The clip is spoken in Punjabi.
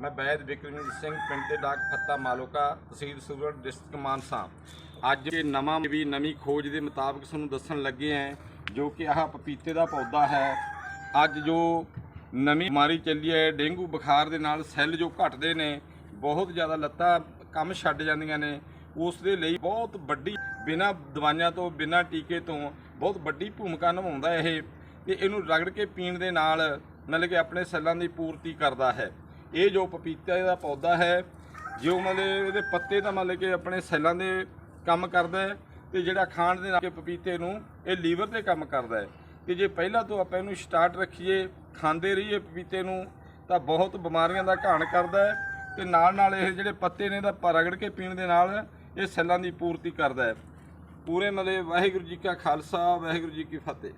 ਮੈਂ ਬੈਦ ਵਿਕਰਮਜੀਤ ਸਿੰਘ, ਪਿੰਡ ਦੇ ਡਾਕ ਫੱਤਾ ਮਾਲੋਕਾ, ਤਹਿਸੀਲ ਸੂਰਤ, ਡਿਸਟ੍ਰਿਕਟ ਮਾਨਸਾ। ਅੱਜ ਇਹ ਨਵਾਂ ਵੀ ਨਵੀਂ ਖੋਜ ਦੇ ਮੁਤਾਬਕ ਤੁਹਾਨੂੰ ਦੱਸਣ ਲੱਗੇ ਹਾਂ, ਜੋ ਕਿ ਆਹ ਪਪੀਤੇ ਦਾ ਪੌਦਾ ਹੈ। ਅੱਜ ਜੋ ਨਵੀਂ ਬਿਮਾਰੀ ਚੱਲੀ ਹੈ, ਡੇਂਗੂ ਬੁਖਾਰ ਦੇ ਨਾਲ ਸੈੱਲ ਜੋ ਘਟਦੇ ਨੇ, ਬਹੁਤ ਜ਼ਿਆਦਾ ਲੱਤਾਂ ਕੰਮ ਛੱਡ ਜਾਂਦੀਆਂ ਨੇ। ਉਸ ਦੇ ਲਈ ਬਹੁਤ ਵੱਡੀ, ਬਿਨਾਂ ਦਵਾਈਆਂ ਤੋਂ, ਬਿਨਾਂ ਟੀਕੇ ਤੋਂ ਬਹੁਤ ਵੱਡੀ ਭੂਮਿਕਾ ਨਿਭਾਉਂਦਾ ਇਹ। ਤੇ ਇਹਨੂੰ ਰਗੜ ਕੇ ਪੀਣ ਦੇ ਨਾਲ ਮਤਲਬ ਕਿ ਆਪਣੇ ਸੈੱਲਾਂ ਦੀ ਪੂਰਤੀ ਕਰਦਾ ਹੈ। ਇਹ ਜੋ ਪਪੀਤੇ ਦਾ ਪੌਦਾ ਹੈ, ਜੋ ਮਤਲਬ ਇਹਦੇ ਪੱਤੇ ਤਾਂ ਮਤਲਬ ਕਿ ਆਪਣੇ ਸੈੱਲਾਂ ਦੇ ਕੰਮ ਕਰਦਾ ਹੈ, ਤੇ ਜਿਹੜਾ ਖਾਣ ਦੇ ਨਾਲ ਕਿ ਪਪੀਤੇ ਨੂੰ ਇਹ ਲੀਵਰ ਤੇ ਕੰਮ ਕਰਦਾ ਹੈ। ਤੇ ਜੇ ਪਹਿਲਾਂ ਤੋਂ ਆਪਾਂ ਇਹਨੂੰ ਸਟਾਰਟ ਰੱਖੀਏ, ਖਾਂਦੇ ਰਹੀਏ ਪਪੀਤੇ ਨੂੰ, ਤਾਂ ਬਹੁਤ ਬਿਮਾਰੀਆਂ ਦਾ ਘਾਣ ਕਰਦਾ ਹੈ, ਤੇ ਨਾਲ ਨਾਲ ਇਹ ਜਿਹੜੇ ਪੱਤੇ ਨੇ ਇਹਦਾ ਰਗੜ ਕੇ ਪੀਣ ਦੇ ਨਾਲ ਇਹ ਸੈੱਲਾਂ ਦੀ ਪੂਰਤੀ ਕਰਦਾ ਹੈ। ਪੂਰੇ ਮਤਲਬ ਵਾਹਿਗੁਰੂ ਜੀ ਕਾ ਖਾਲਸਾ, ਵਾਹਿਗੁਰੂ ਜੀ ਕੀ ਫਤਿਹ।